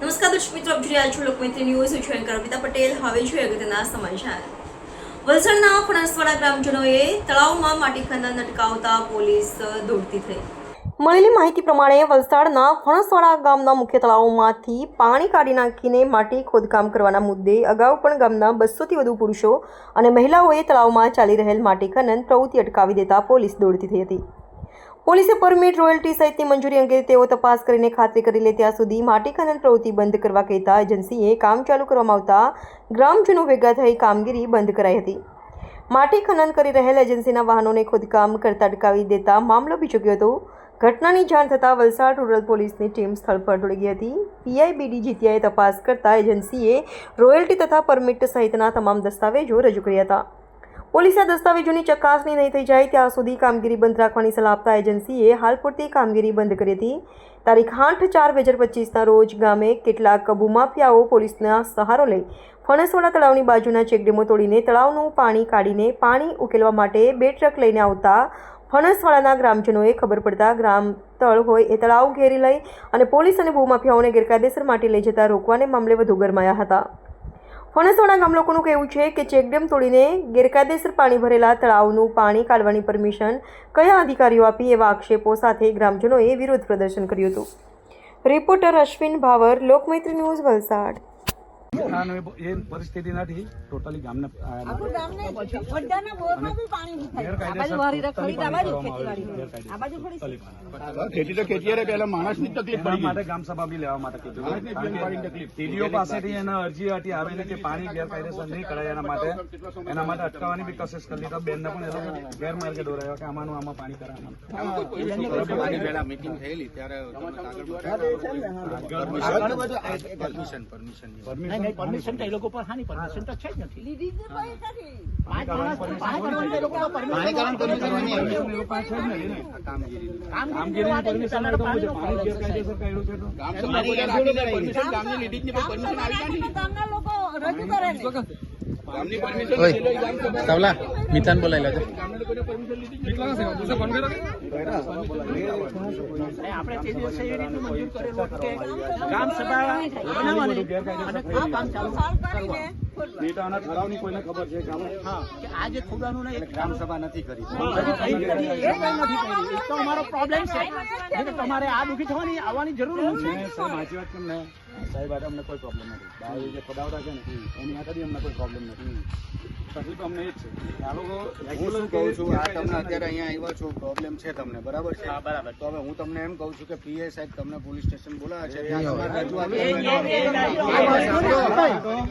નમસ્કાર દર્શક મિત્રો, આપ જોઈ રહ્યા છો લોકમૈત્રી ન્યૂઝ. હું છું એન્કર અમિતા પટેલ. હવે જોઈએ અગત્યના સમાચાર. વલસાડના ફણસવાડા ગ્રામજનોએ તળાવમાં માટી ખનન અટકાવતા પોલીસ દોડતી થઈ. મળેલી માહિતી પ્રમાણે વલસાડના હણસવાડા ગામના મુખ્ય તળાવોમાંથી પાણી કાઢી નાખીને માટી ખોદકામ કરવાના મુદ્દે અગાઉ પણ ગામના બસોથી વધુ પુરુષો અને મહિલાઓએ તળાવમાં ચાલી રહેલ માટી ખનન પ્રવૃત્તિ અટકાવી દેતા પોલીસ દોડતી થઈ હતી. પોલીસે પરમિટ રોયલ્ટી સહિતની મંજૂરી અંગે તેઓ તપાસ કરીને ખાતરી કરી લે ત્યાં સુધી માટી ખનન પ્રવૃત્તિ બંધ કરવા કહેતા એજન્સીએ કામ ચાલુ કરવામાં આવતા ગ્રામજનો ભેગા થઈ કામગીરી બંધ કરાઈ હતી. માટી ખનન કરી રહેલ એજન્સીના વાહનોને ખોદકામ કરતા અટકાવી દેતા મામલો ભીચક્યો હતો. ઘટનાની જાણ થતાં વલસાડ રૂરલ પોલીસની ટીમ સ્થળ પર દોડી ગઈ હતી. પીઆઈબીડી જીતીયાએ તપાસ કરતા એજન્સીએ રોયલ્ટી તથા પરમિટ સહિતના તમામ દસ્તાવેજો રજૂ કર્યા હતા. પોલીસે દસ્તાવેજોની ચકાસણી નહીં થઈ જાય ત્યાં સુધી કામગીરી બંધ રાખવાની સલાહ આપતા એજન્સીએ હાલ પૂરતી કામગીરી બંધ કરી હતી. તારીખ આઠ ચાર બે હજાર પચીસના રોજ ગામે કેટલાક ભૂમાફિયાઓ પોલીસના સહારો લઈ ફણસવાડા તળાવની બાજુના ચેકડેમો તોડીને તળાવનું પાણી કાઢીને પાણી ઉકેલવા માટે બે ટ્રક લઈને આવતા ફણસવાડાના ગ્રામજનોએ ખબર પડતા ગ્રામ તળ હોય એ તળાવ ઘેરી લઈ અને પોલીસ અને ભૂમાફિયાઓને ગેરકાયદેસર માટી લઈ જતા રોકવાને મામલે વધુ ગરમાયા હતા. ફણસવાડા ગામ લોકોનું કહેવું છે કે ચેકડેમ તોડીને ગેરકાયદેસર પાણી ભરેલા તળાવનું પાણી કાઢવાની પરમિશન કયા અધિકારીઓ આપી એવા આક્ષેપો સાથે ગ્રામજનોએ વિરોધ પ્રદર્શન કર્યું હતું. Reporter Ashwin Bhavar, Lokmaitri news Valsad. એ- એ પરિસ્થિતિ નથી ટોટલી ગામને ખેતી તો ખેતી પેલા માણસની તકલીફ એના પડી માટે ગામ સભા બી લેવા માટે ટીડીઓ પાસેથી એના અરજી હતી આવેલી કે પાણી ગેરકાયદેસર નહીં કરાય એના માટે એના માટે અટકાવવાની બી કોશિશ કરી તો બેનને પણ એનો ગેરમાર્ગે દોરાયો કે આમાંનું આમાં પાણી કરાવવાનું મીટિંગ થયેલી ત્યારે પરમિશન પરમિશન પરમિશન તો એ લોકો પર હાની પરમિશન તો છે જ નથી. લીધી જ નથી. પાંચ માણસ પાંચ માણસ એ લોકો પર કામગીરી પરમિશન પરમિશન ગામની લીધી જ નહીં. પરમિશન આવી ગામના લોકો રજૂ કરે ને. ગામની પરમિશન મિતાન બોલાયેલા છે આપણે તે દિવસે એ રીતે મંજૂર કરેલું હતું કે ગામ સભા બનાવવાની અને આ કામ ચાલુ સોલ્વ કરીને નહીં તો આના ઠરાવની કોઈને ખબર છે કે આમાં હા કે આ જે ખોદાનું ને એક ગ્રામ સભા નથી કરી તો અમારો પ્રોબ્લેમ છે તમારે આ દુઃખી થવાની આવવાની જરૂર નથી સાચી વાત સાહેબ અમને કોઈ પ્રોબ્લેમ નથી. બાજુ જે પદાવડા છે ને એની આગળ અમને કોઈ પ્રોબ્લેમ નથી. તકલીફ અમને એ જ છે કે આ લોકો હું શું કહું છું આ તમને અત્યારે અહીંયા આવ્યા છો પ્રોબ્લેમ છે તમને બરાબર છે બરાબર તો હવે હું તમને એમ કહું છું કે પીએ સાહેબ તમને પોલીસ સ્ટેશન બોલાવે છે ત્યાં તમારે રજૂઆત એ- એ- કરવાની. એ- એ-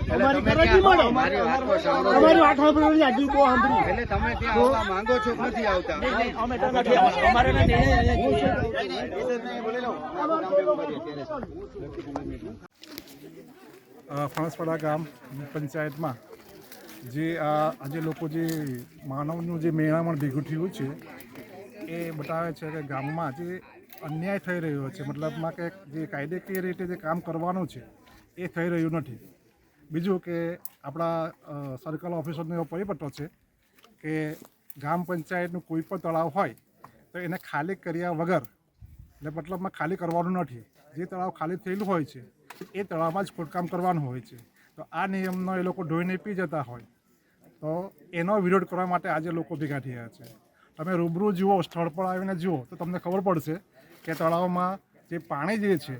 એટલે તમે ત્યાં મારી વાતો સાંભળો. એટલે તમે ત્યાં આવવા માંગો છો કે નથી આવતા અમે તો નથી આવતા. અમારે નથી. અ, ફણસવાડા ગામ પંચાયતમાં જે આ આજે લોકો જે માનવનું જે મેળામણ ભેગું થયું છે, એ બતાવે છે કે ગામમાં જે અન્યાય થઈ રહ્યો છે. મતલબમાં કે જે કાયદેકીય રીતે જે કામ કરવાનું છે, એ થઈ રહ્યું નથી. બીજું કે આપણા સર્કલ ઓફિસરનો એવો પરિપત્ર છે કે ગામ પંચાયતનું કોઈ પણ તળાવ હોય, તો એને ખાલી કર્યા વગર, એટલે મતલબમાં ખાલી કરવાનું નથી. જે તળાવ ખાલી થયેલું હોય છે, એ તળાવમાં જ ખોદકામ કરવાનું હોય છે. તો આ નિયમનો એ લોકો ઢોઈને પી જતા હોય. તો એનો વિરોધ કરવા માટે આજે લોકો ભેગા થયા છે. તમે રૂબરૂ જુઓ સ્થળ પર આવીને જુઓ તો તમને ખબર પડશે કે તળાવમાં જે પાણી જે છે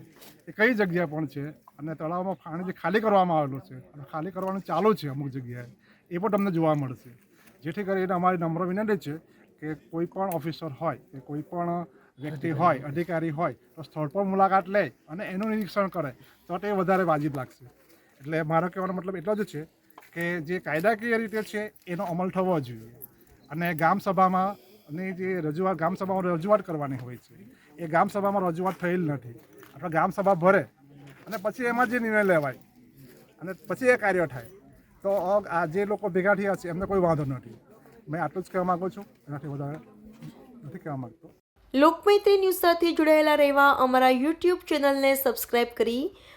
એ કઈ જગ્યા પણ છે અને તળાવમાં પાણી જે ખાલી કરવામાં આવેલું છે. અને ખાલી કરવાનું ચાલુ છે અમુક જગ્યાએ. એ પણ તમને જોવા મળશે. જેથી કરીને અમારી નમ્ર વિનંતી છે કે કોઈ પણ ઓફિસર હોય કે કોઈ પણ વ્યક્તિ હોય અધિકારી હોય તો સ્થળ પર મુલાકાત લે અને એનું નિરીક્ષણ કરે. તો તે વધારે વાજિબ લાગશે. એટલે મારો કહેવાનો મતલબ એટલો જ છે કે જે કાયદાકીય રીતે છે, એનો અમલ થવો જોઈએ. અને ગામસભામાં ની જે રજૂઆત ગામસભામાં રજૂઆત કરવાની હોય છે, એ ગામસભામાં રજૂઆત થયેલ નથી. આપણે ગામસભા ભરે અને પછી એમાં જે નિર્ણય લેવાય અને પછી એ કાર્ય થાય, તો આ જે લોકો ભેગા થયા છે, એમને કોઈ વાંધો નથી. મેં આટલું જ કહેવા માગું છું. એનાથી વધારે નથી કહેવા માગતો. લોકમૈત્રી ન્યૂઝ સાથે જોડાયેલા રહેવા અમારા યુટ્યુબ ચેનલને સબસ્ક્રાઇબ કરી